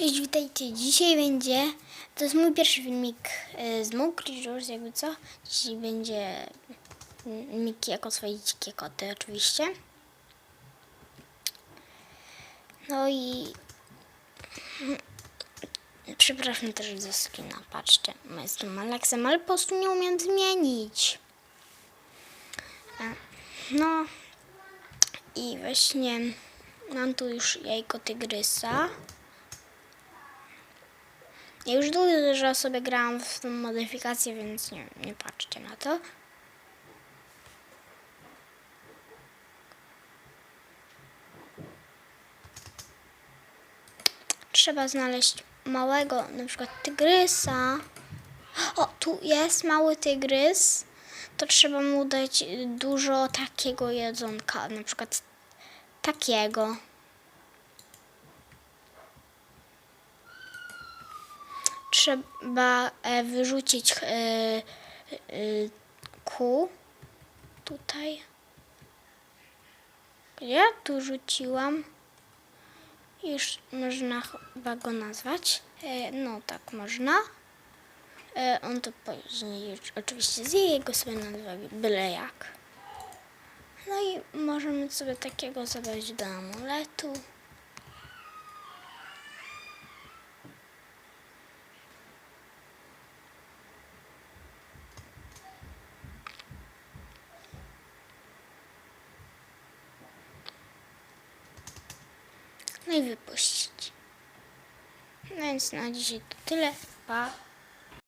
Cześć, witajcie. Dzisiaj będzie, to jest mój pierwszy filmik e, z Mowgli Jules, jakby co. Dzisiaj będzie Miki jako swoje dzikie koty oczywiście. No i przepraszam też za skina, patrzcie, jestem Aleksem, ale po prostu nie umiem zmienić. E, No i właśnie mam tu już jajko tygrysa. Ja już dużo sobie grałam w tą modyfikację, więc nie, nie patrzcie na to. Trzeba znaleźć małego, na przykład tygrysa. O, tu jest mały tygrys. To trzeba mu dać dużo takiego jedzonka, na przykład takiego. Trzeba e, wyrzucić e, e, kół tutaj. Ja tu rzuciłam? Już można chyba go nazwać. No tak można. On to później oczywiście zje, go sobie nazwa byle jak. No i możemy sobie takiego zabrać do amuletu. No i wypuścić. No więc na dzisiaj to tyle. Pa.